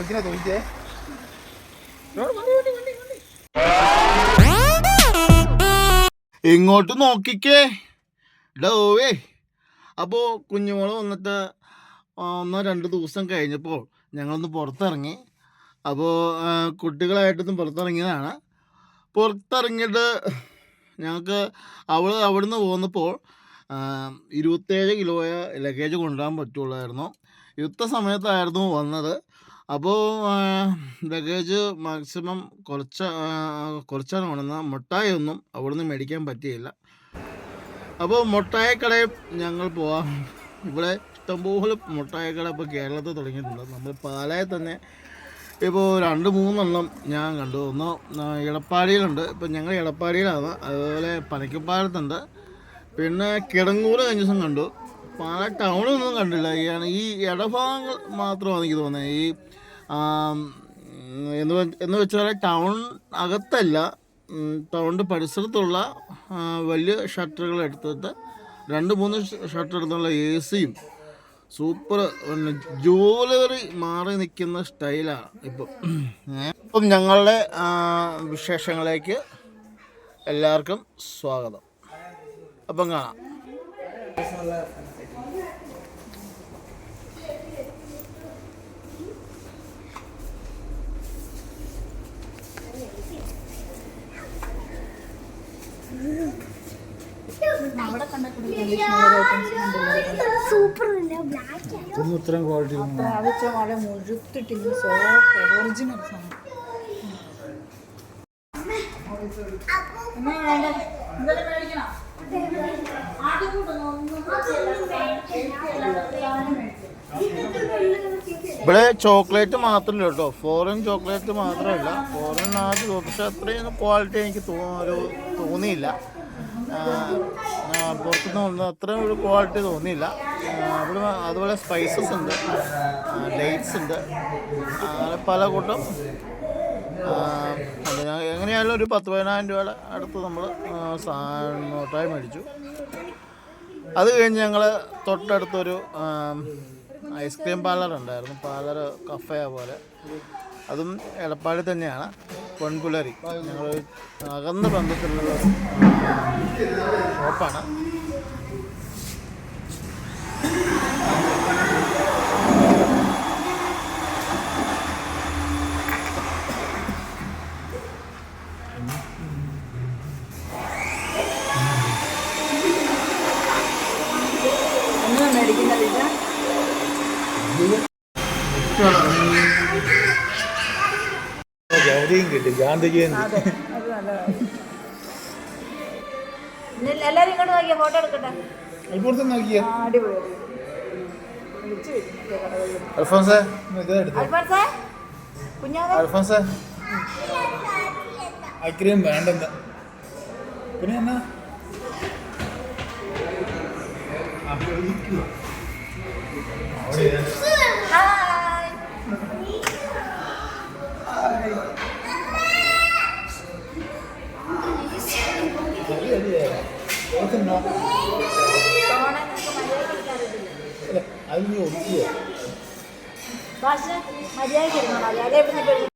ബൈക്കിനെ തോന്നിച്ചേ ഇങ്ങോട്ട് നോക്കിക്കേ. ഡോവേ അപ്പോൾ കുഞ്ഞുമോൾ വന്നിട്ട് ഒന്നോ രണ്ട് ദിവസം കഴിഞ്ഞപ്പോൾ ഞങ്ങളൊന്ന് പുറത്തിറങ്ങി. അപ്പോൾ കുട്ടികളായിട്ടൊന്നും പുറത്തിറങ്ങിയതാണ്. പുറത്തിറങ്ങിയിട്ട് ഞങ്ങൾക്ക് അവൾ അവിടുന്ന് പോന്നപ്പോൾ ഇരുപത്തേഴ് കിലോയ ലഗേജ് കൊണ്ടുപോകാൻ പറ്റുള്ളായിരുന്നു. യുദ്ധ സമയത്തായിരുന്നു വന്നത്. അപ്പോൾ ലഗേജ് മാക്സിമം കുറച്ച് കുറച്ചാണ് കൊണ്ടുവന്നത്. മുട്ടായി ഒന്നും അവിടുന്ന് മേടിക്കാൻ പറ്റിയില്ല. അപ്പോൾ മുട്ടായക്കടയിൽ ഞങ്ങൾ പോവാം. ഇവിടെ ഇഷ്ടംപോലെ മുട്ടായക്കട ഇപ്പോൾ കേരളത്തിൽ തുടങ്ങിയിട്ടുണ്ട്. നമ്മൾ പാലായിൽ തന്നെ ഇപ്പോൾ രണ്ട് മൂന്നെണ്ണം ഞാൻ കണ്ടു. ഒന്ന് എടപ്പാടിയിലുണ്ട് ഇപ്പം ഞങ്ങൾ എടപ്പാടിയിലാണ് അതുപോലെ പനിക്കപ്പാലത്തുണ്ട്. പിന്നെ കിടങ്ങൂർ കഴിഞ്ഞ ദിവസം കണ്ടു. പാല ടൗണൊന്നും കണ്ടില്ല. ഈ ഇടഭാഗങ്ങൾ മാത്രമാണ് എനിക്ക് തോന്നുന്നത്. ഈ എന്ന് എന്ന് വെച്ചാൽ ടൗൺ അകത്തല്ല ടൗണിന്റെ പരിസരത്തുള്ള വലിയ ഷട്ടറുകൾ എടുത്തിട്ട് രണ്ട് മൂന്ന് ഷട്ടർ എടുത്തുള്ള എ സിയും സൂപ്പർ പിന്നെ മാറി നിൽക്കുന്ന സ്റ്റൈലാണ് ഇപ്പം. ഇപ്പം ഞങ്ങളുടെ വിശേഷങ്ങളിലേക്ക് എല്ലാവർക്കും സ്വാഗതം. അപ്പം കാണാം. ഇതൊന്നും ഇത്രയും ക്വാളിറ്റി പ്രാവശ്യ വളരെ മുഴുത്തിട്ടില്ല. സോഫ്റ്റ് ഒറിജിനൽ സാധനം വേണ്ട? എന്തെങ്കിലും മേടിക്കണോ? ഇവിടെ ചോക്ലേറ്റ് മാത്രമല്ല കേട്ടോ. ഫോറിൻ ചോക്ലേറ്റ് മാത്രമല്ല. ഫോറിൻ ആദ്യം പക്ഷെ അത്രയും ക്വാളിറ്റി എനിക്ക് ഒരു തോന്നിയില്ല. പുറത്തുനിന്ന് വന്നത് അത്രയും ഒരു ക്വാളിറ്റി തോന്നിയില്ല. ഇവിടെ അതുപോലെ സ്പൈസസ് ഉണ്ട്. ഡേറ്റ്സ് ഉണ്ട്. അങ്ങനെ പല കൂട്ടം. ഞാൻ എങ്ങനെയായാലും ഒരു പത്ത് പതിനായിരം രൂപയുടെ അടുത്ത് നമ്മൾ നോട്ടായി മേടിച്ചു. അത് കഴിഞ്ഞ് ഞങ്ങൾ തൊട്ടടുത്തൊരു ഐസ്ക്രീം പാർലർ ഉണ്ടായിരുന്നു. പാർലർ കഫേ പോലെ. അതും എടപ്പാടി തന്നെയാണ്. പൊൺപുലരി ഞങ്ങൾ അകന്ന ബന്ധത്തിലുള്ള ഷോപ്പാണ് എന്നാ മേടിക്കുന്നത് ഇത് ഗൗരിയും കിട്ടി ഗാന്ധി ജയന്തി എല്ലാവരും ഇങ്ങോട്ട് നോക്കിയാൽ ഫോട്ടോ എടുക്കട്ടെ? ഇപ്പുറത്ത് നോക്കിയ? അൽഫോൻസേ അൽഫോൻസേ കുഞ്ഞാതെ അൽഫോൻസേ ഐസ്ക്രീം വേണ്ടെന്ന്. പിന്നെ എന്നാ? ഹായ് സോണ നിനക്ക് മര്യാദയ്ക്ക് ഇരിക്കാറില്ല. അത്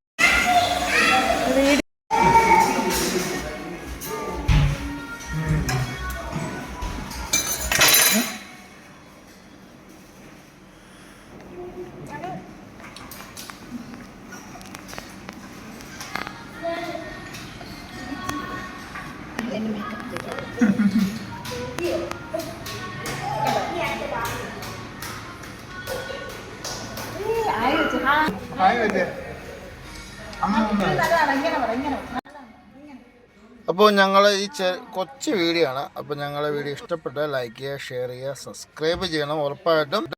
അപ്പോൾ ഞങ്ങൾ ഈ ചെ കൊച്ചു വീഡിയോ ആണ്. അപ്പോൾ ഞങ്ങളെ വീഡിയോ ഇഷ്ടപ്പെട്ടാൽ ലൈക്ക് ചെയ്യുക ഷെയർ ചെയ്യുക സബ്സ്ക്രൈബ് ചെയ്യണം ഉറപ്പായിട്ടും.